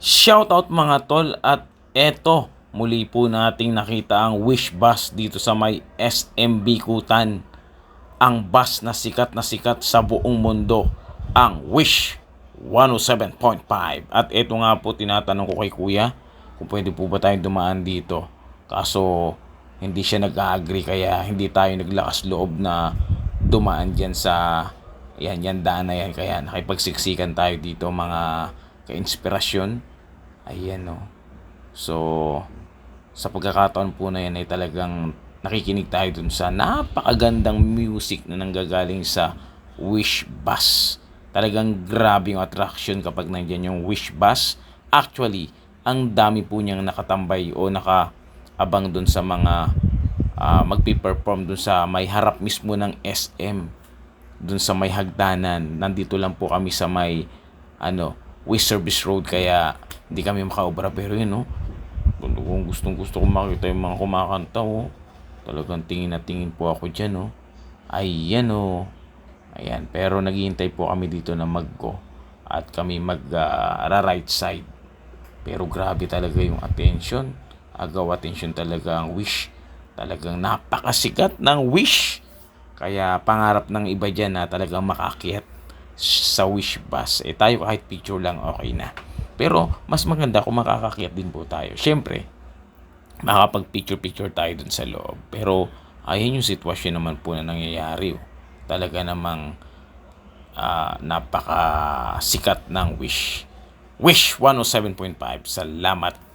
Shoutout mga tol at eto muli po nating nakita ang Wish Bus dito sa may SMB Kutan. Ang bus na sikat na sikat sa buong mundo, ang Wish 107.5. At eto nga po tinatanong ko kay kuya kung pwede po ba tayong dumaan dito. Kaso hindi siya nag-agree kaya hindi tayo naglakas loob na dumaan dyan sa yan, yan daan na yan. Kaya nakipagsiksikan tayo dito mga ka-inspirasyon. Ayan o. So, sa pagkakataon po na yan ay talagang nakikinig tayo dun sa napakagandang music na nanggagaling sa Wish Bus. Talagang grabe yung attraction kapag nandyan yung Wish Bus. Actually, ang dami po niyang nakatambay o nakaabang dun sa mga uh, magpi-perform dun sa may harap mismo ng SM dun sa may hagdanan. Nandito lang po kami sa may ano, Wish Service Road kaya hindi kami makaobra pero yun no. Kung gustong gusto ko makita yung mga kumakanta oh. Talagang tingin na tingin po ako dyan oh. Ayan oh. Ayan, pero naghihintay po kami dito na maggo at kami mag uh, right side. Pero grabe talaga yung attention. Agaw attention talaga ang wish. Talagang napakasikat ng wish. Kaya pangarap ng iba dyan na talagang makakyat sa wish bus. Eh tayo kahit picture lang okay na. Pero mas maganda kung makakakyat din po tayo. Siyempre, makapag-picture-picture tayo dun sa loob. Pero ayan yung sitwasyon naman po na nangyayari. Oh. Talaga namang uh, napaka sikat ng Wish. Wish 107.5. Salamat.